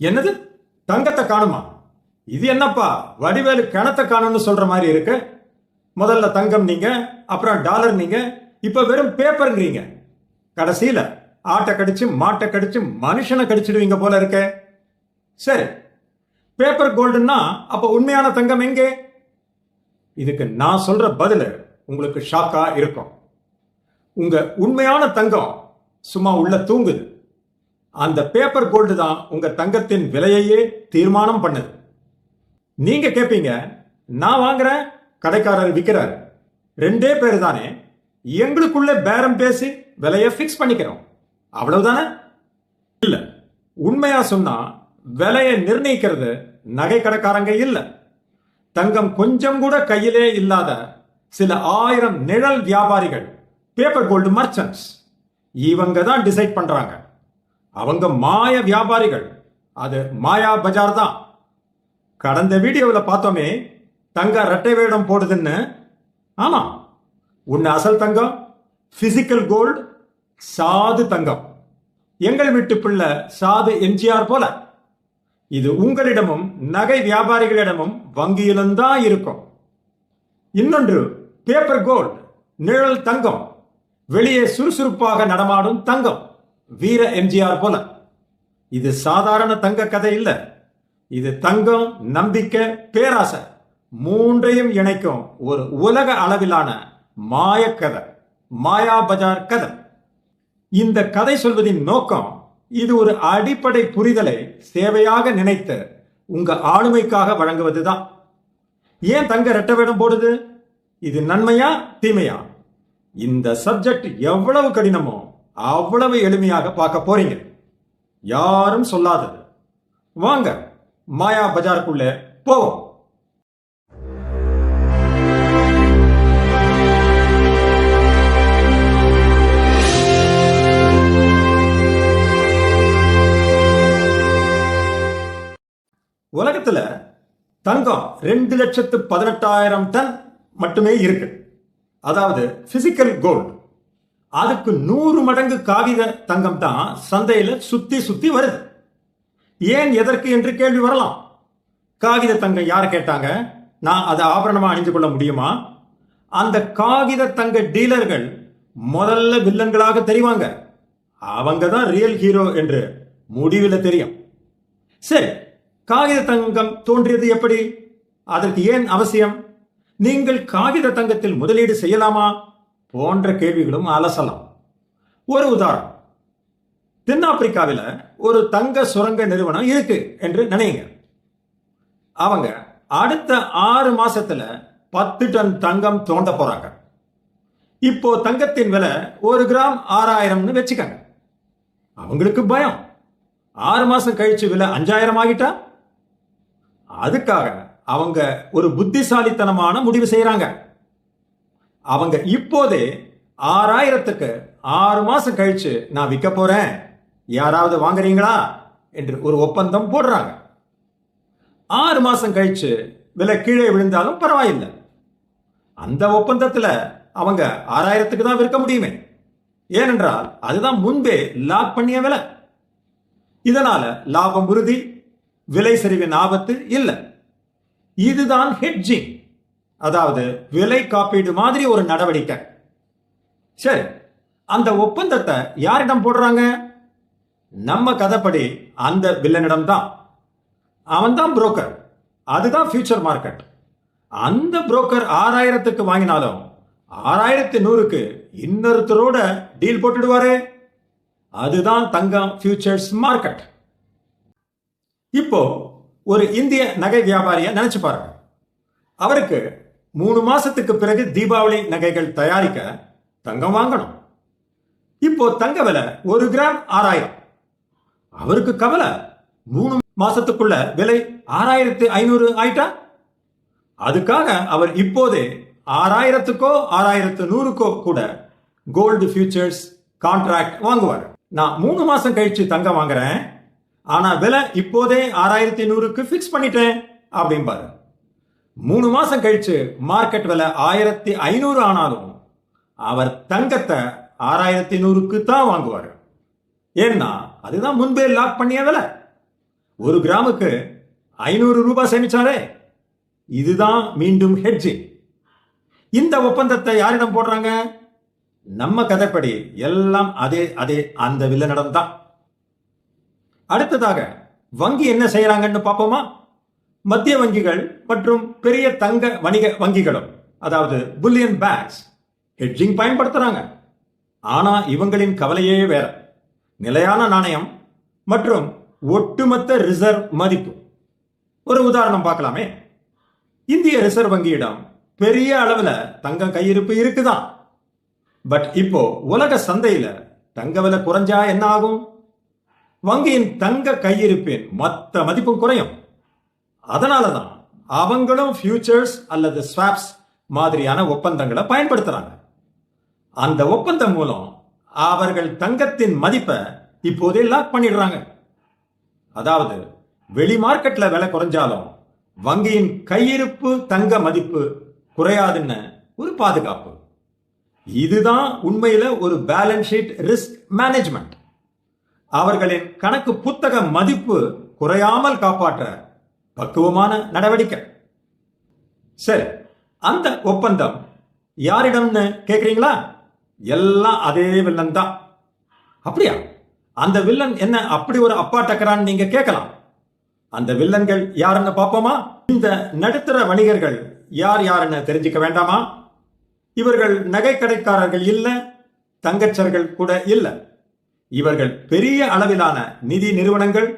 என்னது? தங்கத்தை காணுமா? இது என்னப்பா? வடிவேலு கிணத்தை காணும்னு சொல்ற மாதிரி இருக்கு. முதல்ல தங்கம் நீங்க அப்புறம் டாலர் நீங்க இப்ப வெறும் பேப்பருங்கிறீங்க கடைசியில ஆட்டை கடிச்சு மாட்டை கடிச்சு மனுஷனை கடிச்சிடுவீங்க போல இருக்கே. சரி பேப்பர் கோல்டுன்னா அப்ப உண்மையான தங்கம் எங்கே? இதுக்கு நான் சொல்ற பதில் உங்களுக்கு ஷாக்கா இருக்கும். உங்க உண்மையான தங்கம் சும்மா உள்ள தூங்குது. அந்த பேப்பர் கோல்டு தான் உங்க தங்கத்தின் விலையையே தீர்மானம் பண்ணுது. நீங்க கேட்பீங்க நான் வாங்குறேன் கடைக்காரர் விற்கிறாரு ரெண்டே பேர் தானே எங்களுக்குள்ள பேரம் பேசி விலையை ஃபிக்ஸ் பண்ணிக்கிறோம். அவ்வளவுதானே? இல்ல உண்மையா சொன்னா விலையை நிர்ணயிக்கிறது நகை கடைக்காரங்க இல்ல. தங்கம் கொஞ்சம் கூட கையிலே இல்லாத சில ஆயிரம் நிழல் வியாபாரிகள் பேப்பர் கோல்டு மர்ச்சன்ட்ஸ் இவங்க தான் டிசைட் பண்றாங்க. அவங்க மாய வியாபாரிகள். அது மாயா பஜார் தான். கடந்த வீடியோவில் பார்த்தோமே தங்க ரெட்டை வேடம் போடுதுன்னு. ஆமா. உன்ன அசல் தங்கம் பிசிக்கல் கோல்டு சாது தங்கம். எங்கள் வீட்டு பிள்ளை சாது எம்ஜிஆர் போல. இது உங்களிடமும் நகை வியாபாரிகளிடமும் வங்கியிலும் தான் இருக்கும். இன்னொன்று பேப்பர் கோல்டு நிழல் தங்கம். வெளியே சுறுசுறுப்பாக நடமாடும் தங்கம். வீர எம்ஜிஆர் போல. இது சாதாரண தங்க கதை இல்ல. இது தங்கம் நம்பிக்கை பேராசை மூன்றையும் இணைக்கும் ஒரு உலக அளவிலான மாயக்கதை மாயா பஜார் கதை. இந்த கதை சொல்வதின் நோக்கம் இது ஒரு அடிப்படை புரிதலை சேவையாக நினைத்து உங்க ஆளுமைக்காக வழங்குவதுதான். ஏன் தங்க ரெட்ட வேடம் போடுது? இது நன்மையா தீமையா? இந்த சப்ஜெக்ட் எவ்வளவு கடினமோ அவ்வளவு எளிமையாக பார்க்க போறீங்க. யாரும் சொல்லாதது. வாங்க மாயா பஜாருக்குள்ள போவோம். உலகத்துல தங்கம் ரெண்டு லட்சத்து பதினெட்டாயிரம் டன் மட்டுமே இருக்கு. அதாவது பிசிக்கல் கோல்டு அதுக்கு நூறு மடங்கு காகித தங்கம் தான் சந்தையில் சுத்தி சுத்தி வருது. ஏன் எதற்கு என்று கேள்வி வரலாம். காகித தங்கம் யார் கேட்டாங்க? நான் அதை ஆபரணமாக அணிந்து கொள்ள முடியுமா? அந்த காகித தங்க டீலர்கள் முதல்ல வில்லன்களாக தெரிவாங்க. அவங்க தான் ரியல் ஹீரோ என்று முடிவில் தெரியும். சரி காகித தங்கம் தோன்றியது எப்படி? அதற்கு ஏன் அவசியம்? நீங்கள் காகித தங்கத்தில் முதலீடு செய்யலாமா? போன்ற கேள்விகளும் அலசலாம். ஒரு உதாரணம். தென்னாப்பிரிக்காவில் ஒரு தங்க சுரங்க நிறுவனம் இருக்கு என்று நினைங்க. அவங்க அடுத்த ஆறு மாசத்துல பத்து டன் தங்கம் தோண்ட போறாங்க. இப்போ தங்கத்தின் விலை ஒரு கிராம் ஆறாயிரம்னு வச்சுக்கங்க. அவங்களுக்கு பயம். ஆறு மாசம் கழிச்சு விலை அஞ்சாயிரம் ஆகிட்டா? அதுக்காக அவங்க ஒரு புத்திசாலித்தனமான முடிவு செய்யறாங்க அவங்க இப்போதே ஆறாயிரத்துக்கு ஆறு மாசம் கழிச்சு நான் விற்க போறேன். யாராவது வாங்குறீங்களா? என்று ஒரு ஒப்பந்தம் போடுறாங்க. ஆறு மாசம் கழிச்சு விலை கீழே விழுந்தாலும் பரவாயில்லை. அந்த ஒப்பந்தத்தில் அவங்க ஆறாயிரத்துக்கு தான் விற்க முடியுமே. ஏனென்றால் அதுதான் முன்பே லாக் பண்ணிய விலை. இதனால லாபம் உறுதி விலை சரிவின் ஆபத்து இல்லை. இதுதான் ஹெட்ஜிங் அதாவது விலை காப்பீடு மாதிரி ஒரு நடவடிக்கை. சரி அந்த ஒப்பந்தத்தை யாரிடம் போடுறாங்க? நம்ம கதைப்படி அந்த வில்லனிடம் தான். அவன் தான் புரோக்கர் அதுதான் ஃபியூச்சர் மார்க்கெட் அந்த புரோக்கர் ஆறாயிரத்துக்கு வாங்கினாலும் ஆறாயிரத்தி நூறுக்கு இன்னொருத்தரோட டீல் போட்டுடுவாரே. அதுதான் தங்கம் ஃபியூச்சர்ஸ் மார்க்கெட் இப்போ ஒரு இந்திய நகை வியாபாரியை நினைச்சு பாருங்க. அவருக்கு மூணு மாசத்துக்கு பிறகு தீபாவளி நகைகள் தயாரிக்க தங்கம் வாங்கணும். இப்போ தங்க விலை ஒரு கிராம் ஆறாயிரம். அவருக்கு கவலை மூணு மாசத்துக்குள்ள விலை ஆறாயிரத்து ஐநூறு ஆயிட்டா? அதுக்காக அவர் இப்போதே ஆறாயிரத்துக்கோ ஆறாயிரத்து நூறுக்கோ கூட கோல்டு ஃபியூச்சர்ஸ் கான்ட்ராக்ட் வாங்குவார். நான் மூணு மாசம் கழிச்சு தங்கம் வாங்குறேன் ஆனா விலை இப்போதே ஆறாயிரத்தி நூறுக்கு ஃபிக்ஸ் பண்ணிட்டேன் அப்படிம்பாரு. மூணு மாசம் கழிச்சு மார்க்கெட் விலை ஆயிரத்தி ஐநூறு ஆனாலும் அவர் தங்கத்தை ஆறாயிரத்தி நூறுக்கு தான் வாங்குவார். ஏன்னா அதுதான் முன்பே லாக் பண்ணிய விலை. ஒரு கிராமுக்கு ஐநூறு ரூபாய் சேமிச்சாரே. இதுதான் மீண்டும் ஹெட்ஜிங் இந்த ஒப்பந்தத்தை யாரிடம் போடுறாங்க? நம்ம கதைப்படி எல்லாம் அதே அதே அந்த வில்லனிடம் தான். அடுத்ததாக வங்கி என்ன செய்யறாங்கன்னு பார்ப்போமா? மத்திய வங்கிகள் மற்றும் பெரிய தங்க வணிக வங்கிகளும் அதாவது புல்லியன் பேங்க்ஸ் ஹெட்ஜிங் பயன்படுத்துறாங்க. ஆனா இவங்களின் கவலையே வேற. நிலையான நாணயம் மற்றும் ஒட்டுமொத்த ரிசர்வ் மதிப்பு. ஒரு உதாரணம் பார்க்கலாமே. இந்திய ரிசர்வ் வங்கியிடம் பெரிய அளவில் தங்க கையிருப்பு இருக்குதான் பட் இப்போ உலக சந்தையில தங்க விலை குறைஞ்சா என்ன ஆகும்? வங்கியின் தங்க கையிருப்பின் மொத்த மதிப்பும் குறையும். அதனால தான் அவங்களும் ஃபியூச்சர்ஸ் அல்லது ஸ்வாப்ஸ் மாதிரியான ஒப்பந்தங்களை பயன்படுத்துறாங்க. அந்த ஒப்பந்தம் மூலம் அவர்கள் தங்கத்தின் மதிப்பை இப்போதே லாக் பண்ணிடுறாங்க. அதாவது வெளி மார்க்கெட்ல விலை குறைஞ்சாலும் வங்கியின் கையிருப்பு தங்க மதிப்பு குறையாதுன்னு ஒரு பாதுகாப்பு. இதுதான் உண்மையில ஒரு பேலன்ஸ் ஷீட் ரிஸ்க் மேனேஜ்மெண்ட் அவர்களின் கணக்கு புத்தக மதிப்பு குறையாமல் காப்பாற்ற பக்குவமான நடவடிக்கை. சரி அந்த ஒப்பந்தம் யாரிடம்னு கேக்குறீங்களா? எல்லாம் அதே வில்லன் தான். அப்படியா? அந்த வில்லன் என்ன அப்படி ஒரு அப்பா டக்கரான்னு நீங்க கேட்கலாம். அந்த வில்லன்கள் யாருன்னு பார்ப்போமா? இந்த நடுத்தர வணிகர்கள் யார் யாருன்னு தெரிஞ்சுக்க வேண்டாமா? இவர்கள் நகைக்கடைக்காரர்கள் இல்லை தங்கச்சர்கள் கூட இல்லை. இவர்கள் பெரிய அளவிலான நிதி நிறுவனங்கள்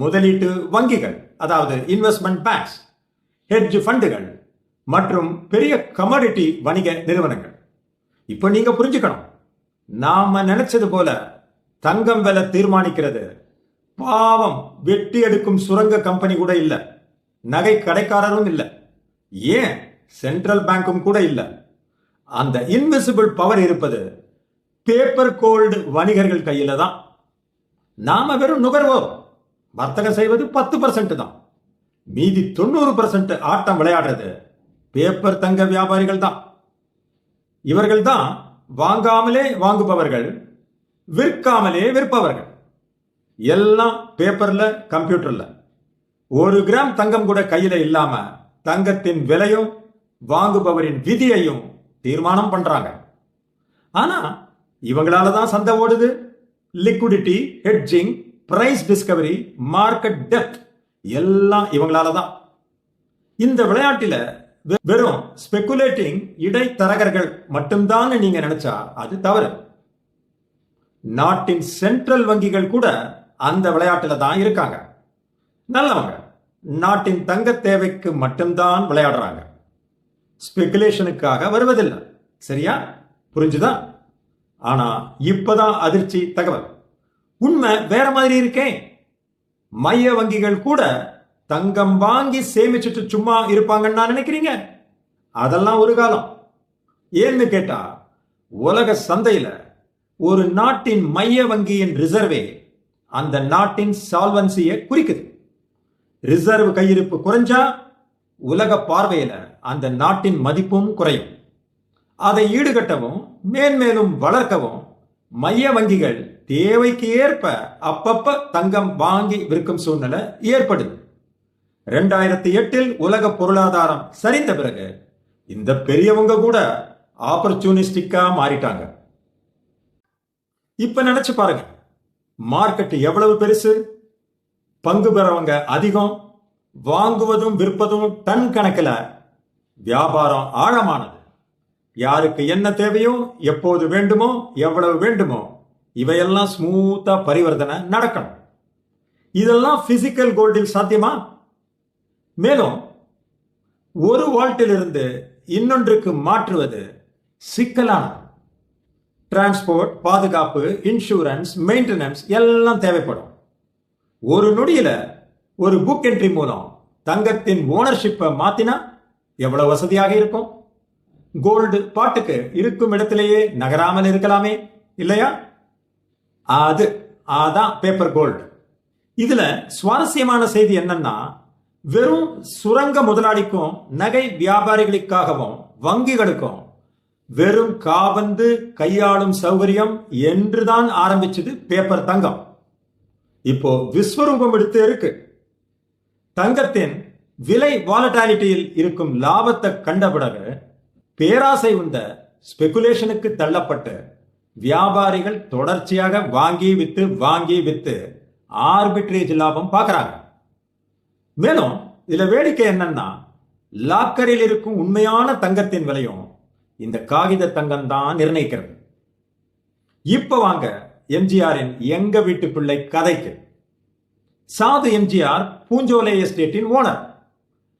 முதலீட்டு வங்கிகள். அதாவது இன்வெஸ்ட்மெண்ட் பேங்க்ஸ் ஹெட்ஜ் ஃபண்டுகள் மற்றும் பெரிய கமாடிட்டி வணிக நிறுவனங்கள். இப்போ நீங்க புரிஞ்சுக்கணும். நாம நினைச்சது போல தங்கம் விலை தீர்மானிக்கிறது. பாவம் வெட்டி எடுக்கும் சுரங்க கம்பெனி கூட இல்லை. நகை கடைக்காரரும் இல்லை. ஏன்? சென்ட்ரல் பேங்க்கும் கூட இல்லை. அந்த இன்விசிபிள் பவர் இருப்பது பேப்பர் கோல்டு வணிகர்கள் கையில தான். நாம வெறும் நுகர்வோம் வர்த்தகம் செய்வது பத்து பர்சன்ட் தான். மீதி தொண்ணூறு பர்சன்ட் ஆட்டம் விளையாடுறது பேப்பர் தங்க வியாபாரிகள் தான். இவர்கள் தான் வாங்காமலே வாங்குபவர்கள் விற்காமலே விற்பவர்கள். எல்லாம் பேப்பர்ல கம்ப்யூட்டர்ல ஒரு கிராம் தங்கம் கூட கையில இல்லாம தங்கத்தின் விலையும் வாங்குபவரின் விதியையும் தீர்மானம் பண்றாங்க. ஆனா இவங்களால தான் சந்தை ஓடுது. Liquidity hedging price discovery market depth எல்லாம் இவங்களால தான் இந்த விளையாட்டில வெ- வெறும் ஸ்பெகுலேட்டிங் இடைத்தரகர்கள் மட்டும்தான் நீங்க நினைச்சா அது தவறு. நாட்டின் சென்ட்ரல் வங்கிகள் கூட அந்த விளையாட்டுல தான் இருக்காங்க. நல்லவங்க நாட்டின் தங்க தேவைக்கு மட்டும்தான் விளையாடுறாங்க. ஸ்பெகுலேஷனுக்காக வருவதில்லை. சரியா? புரிஞ்சுதா? ஆனா இப்பதான் அதிர்ச்சி தகவல். உண்மை வேற மாதிரி இருக்கேன் மைய வங்கிகள் கூட தங்கம் வாங்கி சேமிச்சுட்டு சும்மா இருப்பாங்கன்னு நான் நினைக்கிறீங்க? அதெல்லாம் ஒரு காலம். ஏன்னு கேட்டா உலக சந்தையில ஒரு நாட்டின் மைய வங்கியின் ரிசர்வே அந்த நாட்டின் சால்வன்சியை குறிக்குது. ரிசர்வ் கையிருப்பு குறைஞ்சா உலக பார்வையில அந்த நாட்டின் மதிப்பும் குறையும். அதை ஈடுகட்டவும் மேன்மேலும் வளர்க்கவும் மைய வங்கிகள் தேவைக்கு ஏற்ப அப்பப்ப தங்கம் வாங்கி விற்கும் சூழ்நிலை ஏற்படுது. ரெண்டாயிரத்தி எட்டில் உலக பொருளாதாரம் சரிந்த பிறகு இந்த பெரியவங்க கூட ஆப்பர்ச்சுனிஸ்டிக்கா மாறிட்டாங்க. இப்ப நினைச்சு பாருங்க மார்க்கெட் எவ்வளவு பெருசு? பங்கு பெறவங்க அதிகம் வாங்குவதும் விற்பதும் டன் கணக்கில் வியாபாரம் ஆழமானது. யாருக்கு என்ன தேவையோ எப்போது வேண்டுமோ எவ்வளவு வேண்டுமோ இவையெல்லாம் ஸ்மூத்தா பரிவர்த்தனை நடக்கணும். இதெல்லாம் பிசிக்கல் கோல்டில் சாத்தியமா? மேலும் ஒரு வால்ட்டிலிருந்து இன்னொன்றுக்கு மாற்றுவது சிக்கலான டிரான்ஸ்போர்ட் பாதுகாப்பு இன்சூரன்ஸ் மெயின்டெனன்ஸ் எல்லாம் தேவைப்படும். ஒரு நொடியில ஒரு புக் என்ட்ரி மூலம் தங்கத்தின் ஓனர்ஷிப்பை மாத்தினா எவ்வளவு வசதியாக இருக்கும்? கோல்டு பாட்டுக்கு இருக்கும் இடத்திலேயே நகராமல் இருக்கலாமே இல்லையா? அது அதான் பேப்பர் கோல்டு இதுல சுவாரஸ்யமான செய்தி என்னன்னா வெறும் சுரங்க முதலாளிக்கும் நகை வியாபாரிகளுக்காகவும் வங்கிகளுக்கும் வெறும் காபந்து கையாளும் சௌகரியம் என்றுதான் ஆரம்பிச்சது பேப்பர் தங்கம். இப்போ விஸ்வரூபம் எடுத்து இருக்கு. தங்கத்தின் விலை வாலட்டாலிட்டியில் இருக்கும் லாபத்தை கண்ட பிறகு பேராசை உந்த ஸ்பெகுலேஷனுக்கு தள்ளப்பட்டு வியாபாரிகள் தொடர்ச்சியாக வாங்கி வித்து வாங்கி வித்து ஆர்பிட்ரேஜ் லாபம் பார்க்குறாங்க. மேலும் இதுல வேடிக்கை என்னன்னா லாக்கரில் இருக்கும் உண்மையான தங்கத்தின் விலையும் இந்த காகித தங்கம் தான் நிர்ணயிக்கிறது. இப்ப வாங்க எம்ஜிஆரின் எங்க வீட்டு பிள்ளை கதைக்கு. சாது எம்ஜிஆர் பூஞ்சோலை எஸ்டேட்டின் ஓனர்.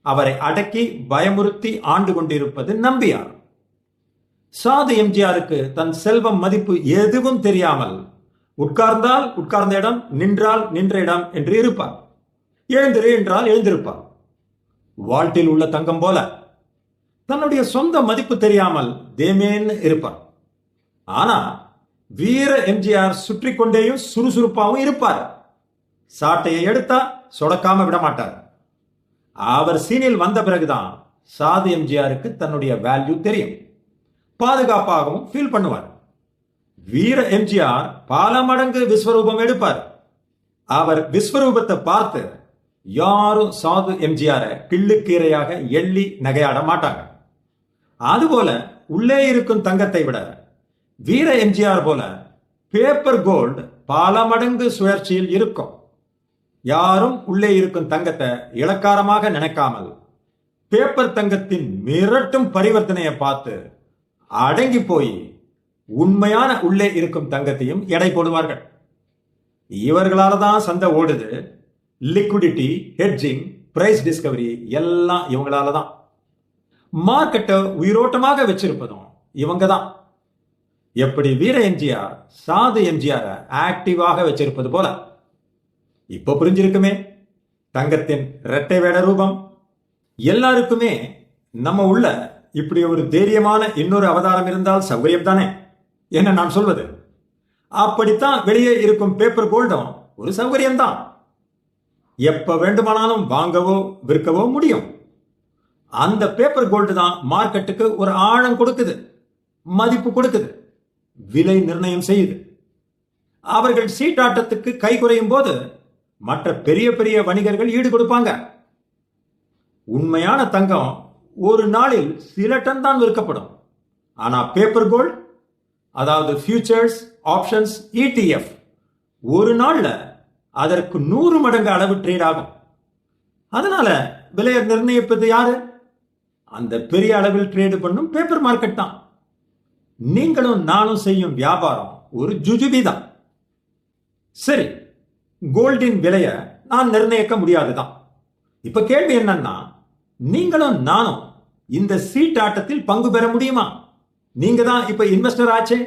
அவரை அடக்கி பயமுறுத்தி ஆண்டு கொண்டிருப்பது நம்பியார். சாது எம்ஜிஆருக்கு தன் செல்வம் மதிப்பு எதுவும் தெரியாமல் உட்கார்ந்தால் உட்கார்ந்த இடம் நின்றால் நின்ற இடம் என்று இருப்பார். எழுந்திரு என்றால் எழுந்திருப்பார். வால்ட்டில் உள்ள தங்கம் போல தன்னுடைய சொந்த மதிப்பு தெரியாமல் தேமேன்னு இருப்பார். ஆனா வீர எம்ஜிஆர் சுற்றி கொண்டேயும் சுறுசுறுப்பாகவும் இருப்பார். சாட்டையை எடுத்தா சொடக்காம விட மாட்டார். அவர் சீனில் வந்த பிறகுதான் சாது எம்ஜிஆருக்கு தன்னுடைய வேல்யூ தெரியும். பாதுகாப்பாகவும் ஃபீல் பண்ணுவார். வீர எம்ஜிஆர் பல மடங்கு விஸ்வரூபம் எடுப்பார். அவர் விஸ்வரூபத்தை பார்த்து யாரும் சாது எம்ஜிஆர கிள்ளுக்கீரையாக எள்ளி நகையாட மாட்டாங்க. அதுபோல உள்ளே இருக்கும் தங்கத்தை விட வீர எம்ஜிஆர் போல பேப்பர் கோல்டு பல மடங்கு சுழற்சியில் இருக்கும். யாரும் உள்ளே இருக்கும் தங்கத்தை இளக்காரமாக நினைக்காமல் பேப்பர் தங்கத்தின் மிரட்டும் பரிவர்த்தனையை பார்த்து அடங்கி போய் உண்மையான உள்ளே இருக்கும் தங்கத்தையும் எடை போடுவார்கள். இவர்களால தான் சந்தை ஓடுது. லிக்விடிட்டி ஹெட்ஜிங் பிரைஸ் டிஸ்கவரி எல்லாம் இவங்களால தான் மார்க்கெட்டை உயிரோட்டமாக வச்சிருப்பதும் இவங்க தான் எப்படி வீர எம்ஜிஆர் சாது எம்ஜிஆர் ஆக்டிவாக வச்சிருப்பது போல. இப்போ புரிஞ்சிருக்குமே? தங்கத்தின் இரட்டை வேட ரூபம். எல்லாருக்குமே நம்ம உள்ள இப்படி ஒரு தைரியமான இன்னொரு அவதாரம் இருந்தால் சௌகரியம் தானே என்ன நான் சொல்வது? அப்படித்தான் வெளியே இருக்கும் பேப்பர் கோல்டும் ஒரு சௌகரியம்தான். எப்ப வேண்டுமானாலும் வாங்கவோ விற்கவோ முடியும். அந்த பேப்பர் கோல்டு தான் மார்க்கெட்டுக்கு ஒரு ஆழம் கொடுக்குது மதிப்பு கொடுக்குது விலை நிர்ணயம் செய்யுது. அவர்கள் சீட்டாட்டத்துக்கு கை குறையும் போது மற்ற பெரிய பெரிய வணிகர்கள் ஈடு கொடுப்பாங்க. உண்மையான தங்கம் ஒரு நாளில் சில டன் தான் விற்கப்படும். ஆனா பேப்பர் கோல்ட் அதாவது ஃபியூச்சர்ஸ் ஆப்ஷன்ஸ் இடிஎஃப் ஒரு நாள்ல அதற்கு நூறு மடங்கு அளவு ட்ரேட் ஆகும். அதனால விலையை நிர்ணயிப்பது யாரு? அந்த பெரிய அளவில் ட்ரேடு பண்ணும் பேப்பர் மார்க்கெட் தான். நீங்களும் நானும் செய்யும் வியாபாரம் ஒரு ஜுஜுபி தான். சரி கோல்டின் விலையை நான் நிர்ணயிக்க முடியாதுதான். இப்ப கேள்வி என்னன்னா நீங்களும் நானும் இந்த சீட் ஆட்டத்தில் பங்கு பெற முடியுமா? நீங்க தான் இப்ப இன்வெஸ்டர் ஆச்சே?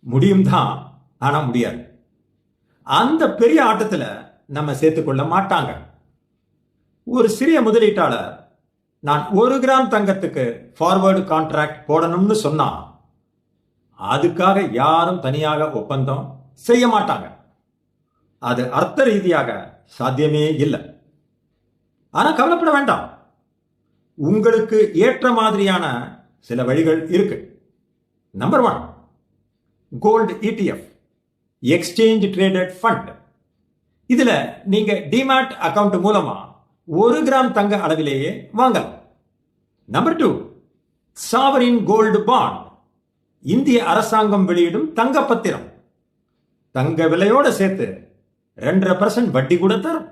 முடியும் தான் ஆனா முடியாது. அந்த பெரிய ஆட்டத்துல நம்ம சேர்த்துக்கொள்ள மாட்டாங்க. ஒரு சிறிய முதலீட்டாளர் நான் ஒரு கிராம் தங்கத்துக்கு ஃபார்வர்டு கான்ட்ராக்ட் போடணும்னு சொன்னா அதுக்காக யாரும் தனியாக ஒப்பந்தம் செய்ய மாட்டாங்க. அது அர்த்த ரீதியாக சாத்தியமே இல்லை. ஆனா கவலைப்பட வேண்டாம். உங்களுக்கு ஏற்ற மாதிரியான சில வழிகள் இருக்கு. Number one gold ETF exchange traded fund இதுல நீங்க டிமேட் அக்கவுண்ட் மூலமா ஒரு கிராம் தங்க அளவிலேயே வாங்கலாம். Number two sovereign gold bond இந்திய அரசாங்கம் வெளியிடும் தங்க பத்திரம். தங்க விலையோட சேர்த்து ரெண்டரை பர்சன்ட் வட்டி கூட தரும்.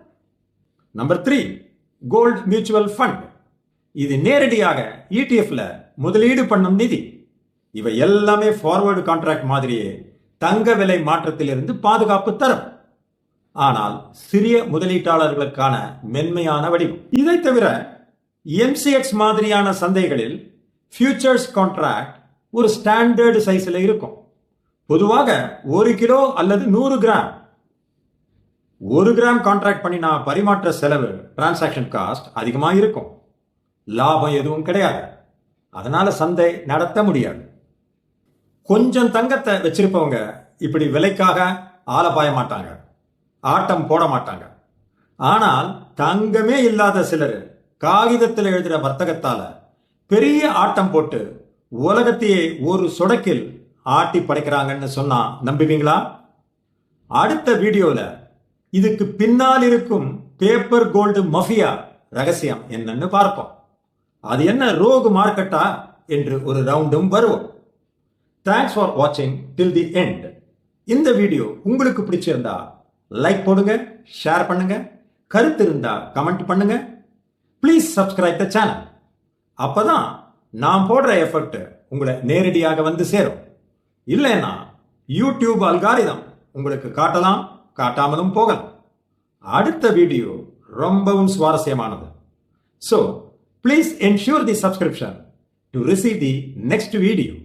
Number three gold mutual fund இது நேரடியாக இடிஎஃப்ல முதலீடு பண்ணும் நிதி. இவை எல்லாமே ஃபார்வர்டு கான்ட்ராக்ட் மாதிரியே தங்க விலை மாற்றத்திலிருந்து பாதுகாப்பு தரும். ஆனால் சிறிய முதலீட்டாளர்களுக்கான மென்மையான வடிவம். இதை தவிர எம்சிஎக்ஸ் மாதிரியான சந்தைகளில் ஃபியூச்சர்ஸ் கான்ட்ராக்ட் ஒரு ஸ்டாண்டர்டு சைஸில் இருக்கும். பொதுவாக ஒரு கிலோ அல்லது நூறு கிராம். ஒரு கிராம் கான்ட்ராக்ட் பண்ணினா பரிமாற்ற செலவு டிரான்சாக்ஷன் காஸ்ட் அதிகமாக இருக்கும் லாபம் எதுவும் கிடையாது. அதனால சந்தை நடத்த முடியாது. கொஞ்சம் தங்கத்தை வச்சிருப்பவங்க இப்படி விலைக்காக ஆலப்பாய மாட்டாங்க. ஆட்டம் போட மாட்டாங்க. ஆனால் தங்கமே இல்லாத சிலர் காகிதத்தில் எழுதுகிற வர்த்தகத்தால பெரிய ஆட்டம் போட்டு உலகத்தையே ஒரு சொடக்கில் ஆட்டி படைக்கிறாங்கன்னு சொன்னா நம்புவீங்களா? அடுத்த வீடியோல இதுக்கு பின்னால் இருக்கும் பேப்பர் கோல்டு மஃபியா ரகசியம் என்னன்னு பார்ப்போம். அது என்ன ரோகு மார்க்கெட்டா என்று ஒரு ரவுண்டும் வருவோம் தேங்க்ஸ் ஃபார் வாட்சிங் டில் தி எண்ட் இந்த வீடியோ உங்களுக்கு பிடிச்சிருந்தா லைக் போடுங்க ஷேர் பண்ணுங்க கருத்து இருந்தா கமெண்ட் பண்ணுங்க. ப்ளீஸ் சப்ஸ்கிரைப் த சேனல் அப்பதான் நான் போடுற எஃபர்ட் உங்களை நேரடியாக வந்து சேரும். இல்லைன்னா யூடியூப் அல்காரிதம் உங்களுக்கு காட்டலாம் காட்டாமலும் போகலாம். அடுத்த வீடியோ ரொம்பவும் சுவாரஸ்யமானது. So Please ensure the subscription to receive the next video.